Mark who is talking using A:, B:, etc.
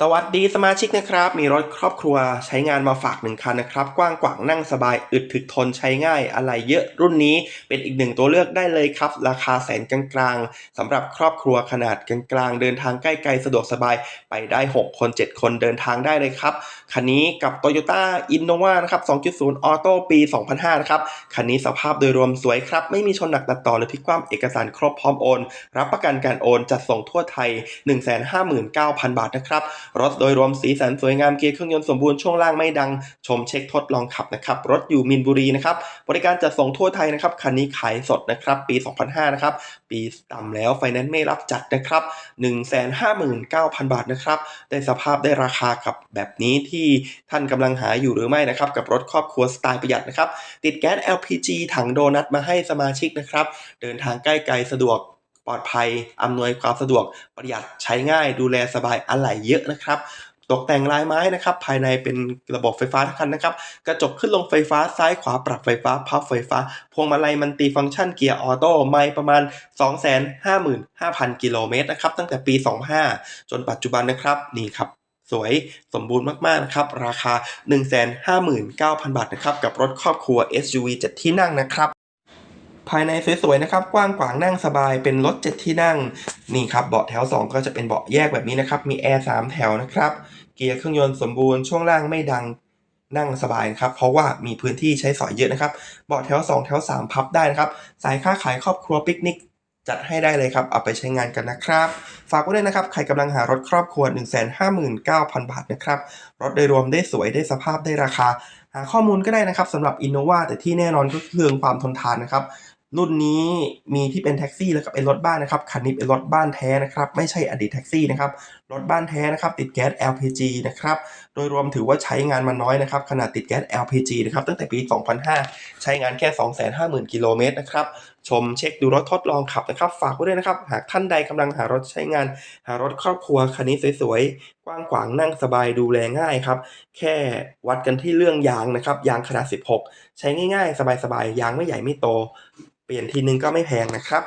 A: สวัสดีสมาชิกนะครับ มีรถครอบครัวใช้งานมาฝากหนึ่งคันนะครับ กว้างขวางนั่งสบายอึดถึกทนใช้ง่ายอะไรเยอะรุ่นนี้เป็นอีกหนึ่งตัวเลือกได้เลยครับ ราคาแสนกลางๆสำหรับครอบครัวขนาดกลางๆ เดินทางใกล้ๆสะดวกสบายไปได้ 6 คน 7 คนเดินทางได้เลยครับ คันนี้กับ Toyota Innova นะครับ 2.0 Auto ปี 2005 นะครับ คันนี้สภาพโดยรวมสวยครับ ไม่มีชนหนักตัดต่อหรือพลิกคว่ำเอกสารครบพร้อมโอน รับประกันการโอนจัดส่งทั่วไทย 159,000 บาทนะครับรถโดยรวมสีสันสวยงามเกียร์เครื่องยนต์สมบูรณ์ช่วงล่างไม่ดัง ชมเช็คทดลองขับนะครับ รถอยู่มินบุรีนะครับ บริการจัดส่งทั่วไทยนะครับ คันนี้ขายสดนะครับ ปี 2005 นะครับ ปีต่ำแล้วไฟแนนซ์ไม่รับจัดนะครับ 159,000 บาทนะครับ ได้สภาพได้ราคากับแบบนี้ที่ท่านกำลังหาอยู่หรือไม่นะครับ กับรถครอบครัวสไตล์ประหยัดนะครับ ติดแก๊ส LPG ถังโดนัทมาให้สมาชิกนะครับ เดินทางใกล้ไกลสะดวก ปลอดภัย อำนวยความสะดวก ประหยัด ใช้ง่าย ดูแลสบาย อะไหล่เยอะนะครับ ตกแต่งลายไม้นะครับ ภายในเป็นระบบไฟฟ้าทั้งคันนะครับ กระจกขึ้นลงไฟฟ้า ซ้ายขวาปรับไฟฟ้า พับไฟฟ้า พวงมาลัยมันติฟังก์ชันเกียร์ออโต้ ไม่ประมาณ 255,000 กิโลเมตรนะครับ ตั้งแต่ปี 25 จนปัจจุบันนะครับ นี่ครับสวยสมบูรณ์มากๆนะครับ ราคา 159,000 บาทนะครับ กับรถครอบครัว SUV 7 ที่นั่งนะครับ ภายในสวยๆนะครับ กว้างขวางนั่งสบายเป็นรถ7ที่นั่ง นี่ครับเบาะแถว 2 ก็จะเป็นเบาะแยกแบบนี้นะครับ มีแอร์3แถวนะครับ เกียร์เครื่องยนต์สมบูรณ์ช่วงล่างไม่ดังนั่งสบายนะครับ เพราะว่ามีพื้นที่ใช้สอยเยอะนะครับ เบาะแถว 2 แถว 3 พับได้นะครับ สายค้าขายครอบครัวปิกนิกจัดให้ได้เลยครับ เอาไปใช้งานกันนะครับ ฝากไว้ด้วยนะครับ ใครกำลังหารถครอบครัว 159,000 บาทนะครับ รถโดยรวมได้สวยได้สภาพได้ราคา หาข้อมูลก็ได้นะครับสำหรับ Innova แต่ที่แน่นอนก็คือเรื่องความทนทานนะครับรุ่นนี้มีที่เป็นแท็กซี่แล้วก็เป็นรถบ้านนะครับคันนี้เป็นรถบ้านแท้นะครับ ไม่ใช่อดีตแท็กซี่นะครับรถบ้านแท้นะครับ ติดแก๊ส LPG นะครับโดยรวมถือว่าใช้งานมาน้อยนะครับขนาดติดแก๊ส LPG นะครับตั้งแต่ปี 2005 ใช้งานแค่ 250,000 กิโลเมตรนะครับชมเช็คดูรถทดลองขับนะครับ ฝากไว้ด้วยนะครับ หากท่านใดกำลังหารถใช้งาน หารถครอบครัวคันนี้สวยกว้างขวางนั่งสบายดูแลง่ายครับ แค่วัดกันที่เรื่องยางนะครับ ยางขนาด 16 ใช้ง่ายๆ สบายๆ ยางไม่ใหญ่ไม่โต เปลี่ยนทีนึงก็ไม่แพงนะครับ